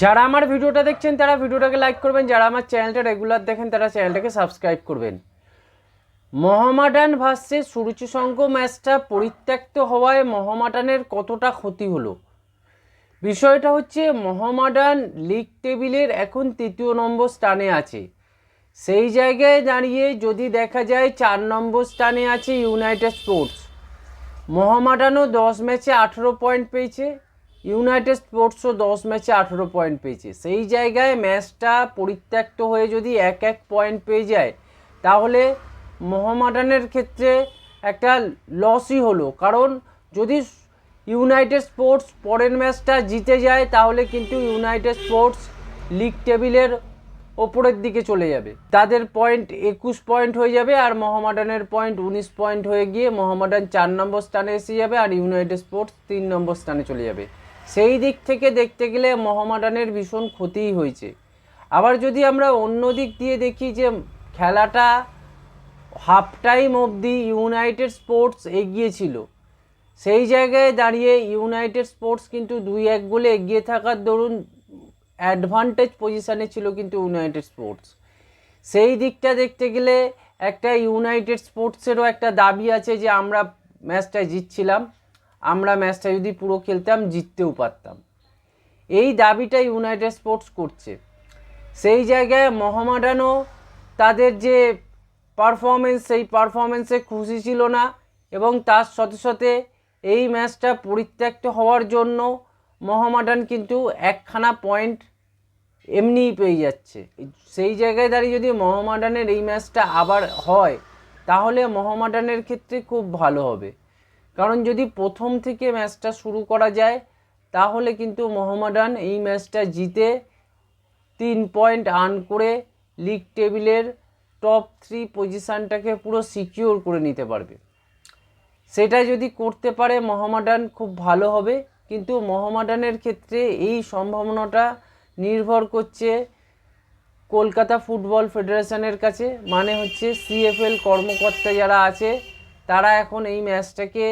যারা আমার ভিডিওটা দেখছেন, তারা ভিডিওটাকে লাইক করবেন। যারা আমার চ্যানেলটা রেগুলার দেখেন, তারা চ্যানেলটাকে সাবস্ক্রাইব করবেন। মহামাডান ভার্সেস সূর্যশঙ্খ ম্যাচটা পরিত্যক্ত হওয়ায় মহামাডানের কতটা ক্ষতি হলো? বিষয়টা হচ্ছে মহামাডান লিগ টেবিলের এখন তৃতীয় নম্বর স্থানে আছে। সেই জায়গায় দাঁড়িয়ে যদি দেখা যায় চার নম্বর স্থানে আছে ইউনাইটেড স্পোর্টস মোহামেডানও দশ ম্যাচে আঠেরো পয়েন্ট পেয়েছে। ইউনাইটেড স্পোর্টসও দশ ম্যাচে আঠেরো পয়েন্ট পেয়েছে। সেই জায়গায় ম্যাচটা পরিত্যক্ত হয়ে যদি এক এক পয়েন্ট পেয়ে যায়, তাহলে মোহামেডানের ক্ষেত্রে একটা লসই হলো। কারণ যদি ইউনাইটেড স্পোর্টস পরের ম্যাচটা জিতে যায়, তাহলে কিন্তু ইউনাইটেড স্পোর্টস লিগ টেবিলের ওপরের দিকে চলে যাবে। তাদের পয়েন্ট একুশ পয়েন্ট হয়ে যাবে আর মোহামেডানের পয়েন্ট উনিশ পয়েন্ট হয়ে গিয়ে মোহামেডান চার নম্বর স্থানে এসে যাবে আর ইউনাইটেড স্পোর্টস তিন নম্বর স্থানে চলে যাবে। সেই দিক থেকে দেখতে গেলে মোহামেডানের ভীষণ ক্ষতিই হয়েছে। আবার যদি আমরা অন্য দিক দিয়ে দেখি যে খেলাটা হাফ টাইম অবধি ইউনাইটেড স্পোর্টস এগিয়ে ছিল সেই জায়গায় দাঁড়িয়ে ইউনাইটেড স্পোর্টস কিন্তু দুই এক গোলে এগিয়ে থাকার দরুন অ্যাডভান্টেজ পজিশানে ছিল কিন্তু ইউনাইটেড স্পোর্টস সেই দিকটা দেখতে গেলে একটা ইউনাইটেড স্পোর্টসেরও একটা দাবি আছে যে আমরা ম্যাচটা জিতছিলাম। আমরা ম্যাচটা যদি পুরো খেলতাম, জিততেও পারতাম। এই দাবিটা ইউনাইটেড স্পোর্টস করছে। সেই জায়গায় মোহামেডানও তাদের যে পারফরমেন্স সেই পারফরমেন্সে খুশি ছিল না এবং তার সাথে সাথে এই ম্যাচটা পরিত্যক্ত হওয়ার জন্য মোহামেডান কিন্তু একখানা পয়েন্ট এমনিই পেয়ে যাচ্ছে। সেই জায়গায় দাঁড়িয়ে যদি মোহামেডানের এই ম্যাচটা আবার হয়, তাহলে মোহামেডানের ক্ষেত্রে খুব ভালো হবে। কারণ যদি প্রথম থেকে ম্যাচটা শুরু করা যায়, তাহলে কিন্তু মোহামেডান এই ম্যাচটা জিতে তিন পয়েন্ট আর্ন করে লিগ টেবিলের টপ থ্রি পজিশানটাকে পুরো সিকিওর করে নিতে পারবে। সেটা যদি করতে পারে মোহামেডান, খুব ভালো হবে। কিন্তু মোহামেডানের ক্ষেত্রে এই সম্ভাবনাটা নির্ভর করছে কলকাতা ফুটবল ফেডারেশনের কাছে। মানে হচ্ছে সিএফএল কর্মকর্তা যারা আছে, তারা এখন এই ম্যাচটাকে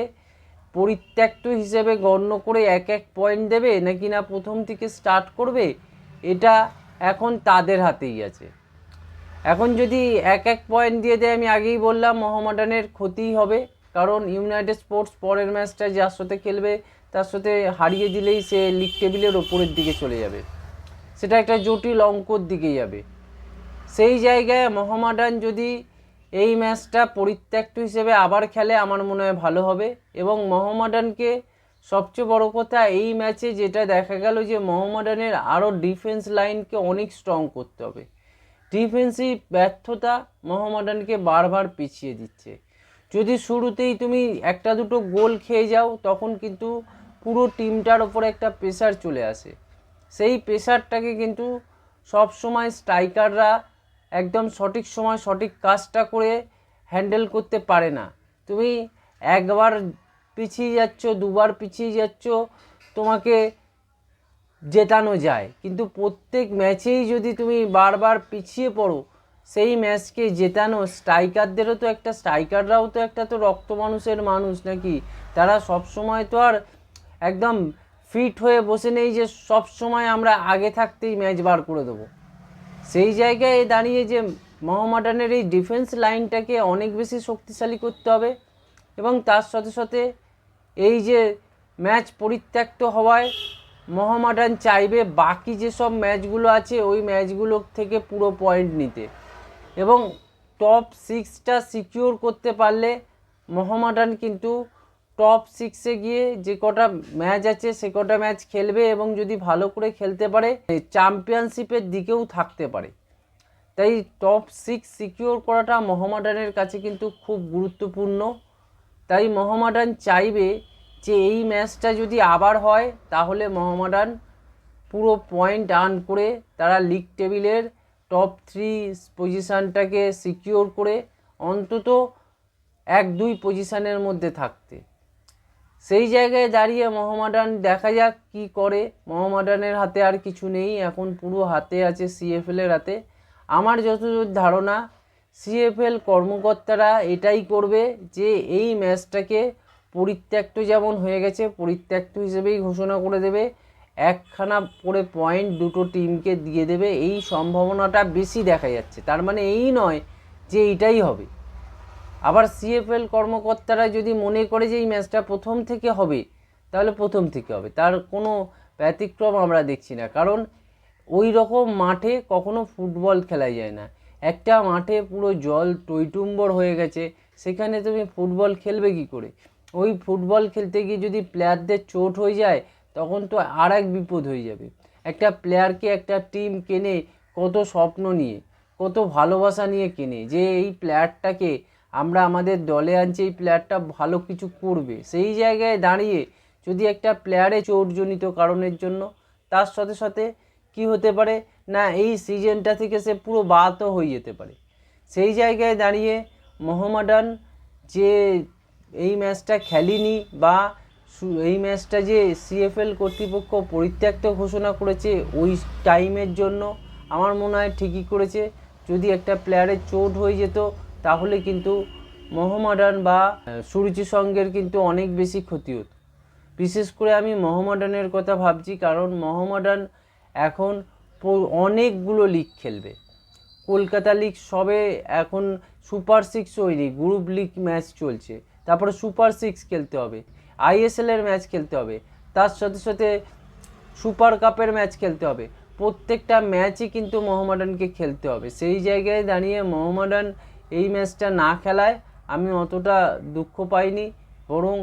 পরিত্যক্ত হিসেবে গণ্য করে এক এক পয়েন্ট দেবে? নাকি না প্রথম থেকে স্টার্ট করবে? এটা এখন তাদের হাতেই আছে। এখন যদি এক এক পয়েন্ট দিয়ে দেয়, আমি আগেই বললাম, মোহামেডানের ক্ষতিই হবে। কারণ ইউনাইটেড স্পোর্টস পরের ম্যাচটা যার সাথে খেলবে, তার সাথে হারিয়ে দিলেই সে লিগ টেবিলের ওপরের দিকে চলে যাবে। সেটা একটা জটিল অঙ্কর দিকে যাবে। সেই জায়গায় মোহামেডান যদি এই ম্যাচটা পরিত্যক্ত হিসেবে আবার খেলে আমার মনে হয় ভালো হবে। এবং মোহামেডানকে সবচেয়ে বড় কথা এই ম্যাচে যেটা দেখা গেল যে মোহামেডানের আরও ডিফেন্স লাইনকে অনেক স্ট্রং করতে হবে। ডিফেন্সিভ ব্যর্থতা মোহামেডানকে বারবার পিছিয়ে দিচ্ছে। যদি শুরুতেই তুমি একটা দুটো গোল খেয়ে যাও, তখন কিন্তু পুরো টিমটার ওপরে একটা প্রেশার চলে আসে। সেই প্রেশারটাকে কিন্তু সবসময় স্ট্রাইকাররা একদম সঠিক সময় সঠিক কাজটা করে হ্যান্ডেল করতে পারে না। তুমি একবার পিছিয়ে যাচ্ছ, দুবার পিছিয়ে যাচ্ছ, তোমাকে জেতানো যায়। কিন্তু প্রত্যেক ম্যাচেই যদি তুমি বারবার পিছিয়ে পড়ো, সেই ম্যাচকে জেতানো স্ট্রাইকারদেরও তো একটা, স্ট্রাইকাররাও তো একটা তো রক্ত মানুষের মানুষ নাকি? তারা সব সময় তো আর একদম ফিট হয়ে বসে নেই যে সব সময় আমরা আগে থাকতেই ম্যাচ বার করে দেবো। সেই জায়গায় দাঁড়িয়ে যে মোহামেডানের এই ডিফেন্স লাইনটাকে অনেক বেশি শক্তিশালী করতে হবে এবং তার সাথে সাথে এই যে ম্যাচ পরিত্যক্ত হওয়ায় মোহামেডান চাইবে বাকি যেসব ম্যাচগুলো আছে, ওই ম্যাচগুলো থেকে পুরো পয়েন্ট নিতে। এবং টপ সিক্সটা সিকিওর করতে পারলে মোহামেডান কিন্তু টপ সিক্সে গিয়ে যে কটা ম্যাচ আছে, সে কটা ম্যাচ খেলবে এবং যদি ভালো করে খেলতে পারে চ্যাম্পিয়নশিপের দিকেও থাকতে পারে। তাই টপ সিক্স সিকিওর করাটা মোহামেডানের কাছে কিন্তু খুব গুরুত্বপূর্ণ। তাই মোহামেডান চাইবে যে এই ম্যাচটা যদি আবার হয়, তাহলে মোহামেডান পুরো পয়েন্ট আর্ন করে তারা লিগ টেবিলের টপ থ্রি পজিশানটাকে সিকিওর করে অন্তত এক দুই পজিশানের মধ্যে থাকতে। সেই জায়গায় দাঁড়িয়ে মোহামেডান দেখা যাক কি করে। মোহামেডানের হাতে আর কিছু নেই, এখন পুরো হাতে আছে সিএফএলের হাতে। আমার যতদূর ধারণা সিএফএল কর্মকর্তারা এটাই করবে যে, এই ম্যাচটাকে পরিত্যক্ত যেমন হয়ে গেছে, পরিত্যক্ত হিসেবেই ঘোষণা করে দেবে। একখানা করে পয়েন্ট দুটো টিমকে দিয়ে দেবে। এই সম্ভাবনাটা বেশি দেখা যাচ্ছে। তার মানে এই নয় যে এইটাই হবে। আবার সিএফএল কর্মকর্তারা যদি মনে করে যে এই ম্যাচটা প্রথম থেকে হবে, তাহলে প্রথম থেকে হবে। তার কোনো ব্যতিক্রম আমরা দেখছি না। কারণ ওই রকম মাঠে কখনো ফুটবল খেলা যায় না। একটা মাঠে পুরো জল টইটুম্বর হয়ে গেছে, সেখানে তুমি ফুটবল খেলবে কি করে? ওই ফুটবল খেলতে গিয়ে যদি প্লেয়ারদের চোট হয়ে যায়, তখন তো আর এক বিপদ হয়ে যাবে। একটা প্লেয়ারকে একটা টিম কেনে কত স্বপ্ন নিয়ে, কত ভালোবাসা নিয়ে কেনে যে এই প্লেয়ারটাকে আমরা আমাদের দলে আনছি, এই প্লেয়ারটা ভালো কিছু করবে। সেই জায়গায় দাঁড়িয়ে যদি একটা প্লেয়ারে চোটজনিত কারণের জন্য, তার সাথে সাথে কি হতে পারে? না, এই সিজনটা থেকে সে পুরো বাদও হয়ে যেতে পারে। সেই জায়গায় দাঁড়িয়ে মোহামেডান যে এই ম্যাচটা খেলেনি বা এই ম্যাচটা যে সিএফএল কর্তৃপক্ষ পরিত্যক্ত ঘোষণা করেছে, ওই টাইমের জন্য আমার মনে হয় ঠিকই করেছে। যদি একটা প্লেয়ারের চোট হয়ে যেত তাহলে কিন্তু মোহামেডান বা সুরুচি সঙ্গের কিন্তু অনেক বেশি ক্ষতি হতো। বিশেষ করে আমি মোহামেডানের কথা ভাবছি কারণ মোহামেডান এখন অনেকগুলো লিগ খেলবে। কলকাতা লিগ সবে এখন সুপার সিক্স হয়নি গ্রুপ লিগ ম্যাচ চলছে। তারপরে সুপার সিক্স খেলতে হবে আইএসএল এর ম্যাচ খেলতে হবে, তার সাথে সাথে সুপার কাপের ম্যাচ খেলতে হবে। প্রত্যেকটা ম্যাচই কিন্তু মোহামেডানকে খেলতে হবে। সেই জায়গায় দাঁড়িয়ে মোহামেডান এই ম্যাচটা না খেলায় আমি অতটা দুঃখ পাইনি, বরং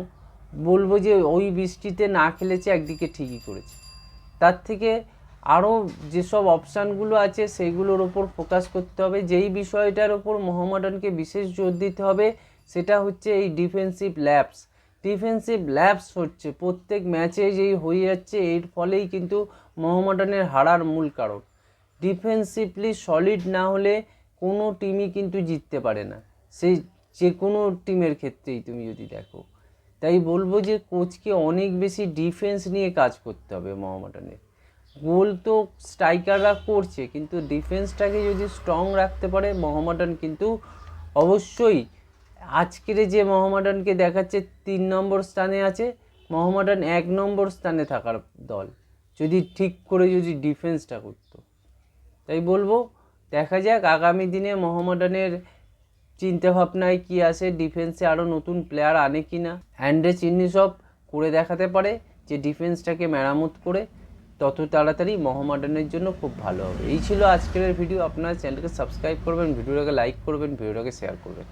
বলব যে ওই বৃষ্টিতে না খেলেছে একদিকে ঠিকই করেছে। তার থেকে আরও যেসব অপশানগুলো আছে সেইগুলোর ওপর ফোকাস করতে হবে, যেই বিষয়টার ওপর মোহামেডানকে বিশেষ জোর দিতে হবে সেটা হচ্ছে এই ডিফেন্সিভ ল্যাপস। ডিফেন্সিভ ল্যাপস হচ্ছে প্রত্যেক ম্যাচে যেই হয়ে যাচ্ছে এর ফলেই কিন্তু মোহামেডানের হারার মূল কারণ। ডিফেন্সিভলি সলিড না হলে কোনো টিমই কিন্তু জিততে পারে না। সেই যে কোনো টিমের ক্ষেত্রেই তুমি যদি দেখো। তাই বলব যে কোচকে অনেক বেশি ডিফেন্স নিয়ে কাজ করতে হবে মোহামেডানের। গোল তো স্ট্রাইকাররা করছে, কিন্তু ডিফেন্সটাকে যদি স্ট্রং রাখতে পারে মোহামেডান কিন্তু অবশ্যই আজকের যে মোহামেডানকে দেখাচ্ছে তিন নম্বর স্থানে আছে, মোহামেডান এক নম্বর স্থানে থাকার দল। যদি ঠিক করে যদি ডিফেন্সটা করতো। তাই বলব দেখা যাক আগামী দিনে মোহাম্মদানের চিন্তাভাবনায় কি আসে ডিফেন্সে আরও নতুন প্লেয়ার আনে কি না অ্যান্ড্রে চিহ্নি সব করে দেখাতে পারে যে ডিফেন্সটাকে মেরামত করে তত তাড়াতাড়ি মোহাম্মদানের জন্য খুব ভালো হবে। এই ছিল আজকের ভিডিও আপনার চ্যানেলকে সাবস্ক্রাইব করবেন, ভিডিওটাকে লাইক করবেন, ভিডিওটাকে শেয়ার করবেন।